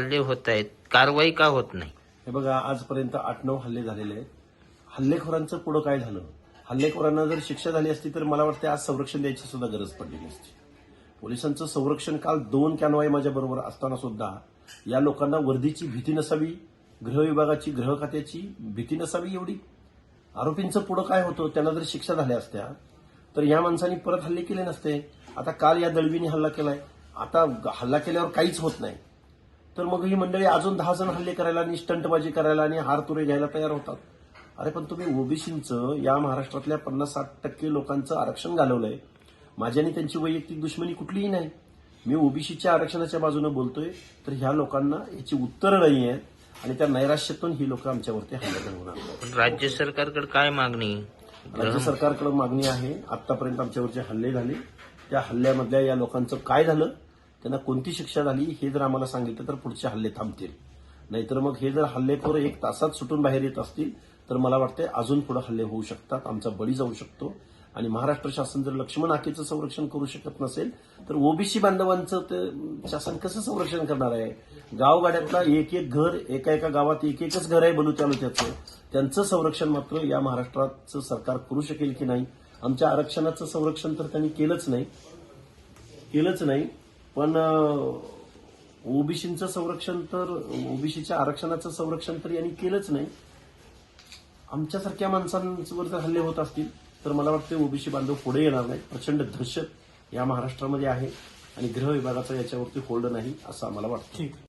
हल्ले होत आहेत. कारवाई का होत नाही? हे बघा आजपर्यंत आठ नऊ हल्ले झालेले आहेत. हल्लेखोरांचं पुढं काय झालं? हल्लेखोरांना जर शिक्षा झाली असती तर मला वाटतं आज संरक्षण द्यायची सुद्धा गरज पडली नसती पोलिसांचं संरक्षण काल दोन कॅनवाई माझ्या बरोबर असताना सुद्धा या लोकांना वर्दीची भीती नसावी गृह विभागाची गृह खात्याची भीती नसावी एवढी. आरोपींचं पुढं काय होतं त्यांना जर शिक्षा झाल्या असत्या तर या माणसांनी परत हल्ले केले नसते. आता काल या दळवीने हल्ला केलाय. आता हल्ला केल्यावर काहीच होत नाही. तर मग ही मंडळी अजून दहा जण हल्ले करायला आणि स्टंटबाजी करायला आणि हार तुरे घ्यायला तयार होतात. अरे पण तुम्ही ओबीसीचं या महाराष्ट्रातल्या पन्नास साठ टक्के लोकांचं आरक्षण घालवलंय. माझी आणि त्यांची वैयक्तिक दुश्मनी कुठलीही नाही. मी ओबीसीच्या आरक्षणाच्या बाजूने बोलतोय तर ह्या लोकांना याची उत्तरं नाही आहेत आणि त्या नैराश्यातून ही लोक आमच्यावरती हल्ला पण राज्य सरकारकडे काय मागणी? राज्य सरकारकडे मागणी आहे आतापर्यंत आमच्यावर जे हल्ले झाले. त्या हल्ल्यामधल्या या लोकांचं काय झालं? त्यांना कोणती शिक्षा झाली हे जर आम्हाला सांगितलं तर पुढचे हल्ले थांबतील. नाहीतर मग हे जर हल्लेखोर एक तासात सुटून बाहेर येत असतील तर मला वाटतं अजून पुढे हल्ले होऊ शकतात आमचा बळी जाऊ शकतो. आणि महाराष्ट्र शासन जर लक्ष्मण आकेचं संरक्षण करू शकत नसेल तर ओबीसी बांधवांचं ते शासन कसं संरक्षण करणार आहे? गावगाड्यातला एक एक घर एका एका गावात एक एकच घर आहे बलू तालुक्याचं त्यांचं संरक्षण मात्र या महाराष्ट्राचं सरकार करू शकेल की नाही? आमच्या आरक्षणाचं संरक्षण तर त्यांनी केलंच नाही. केलंच नाही. पण ओबीसीचं संरक्षण तर ओबीसीच्या आरक्षणाचं संरक्षण तर यांनी केलंच नाही. आमच्यासारख्या माणसांवर जर हल्ले होत असतील तर मला वाटतं ओबीसी बांधव पुढे येणार नाही प्रचंड दहशत या महाराष्ट्रामध्ये आहे आणि गृह विभागाचा याच्यावरती होल्ड नाही असं आम्हाला वाटतं.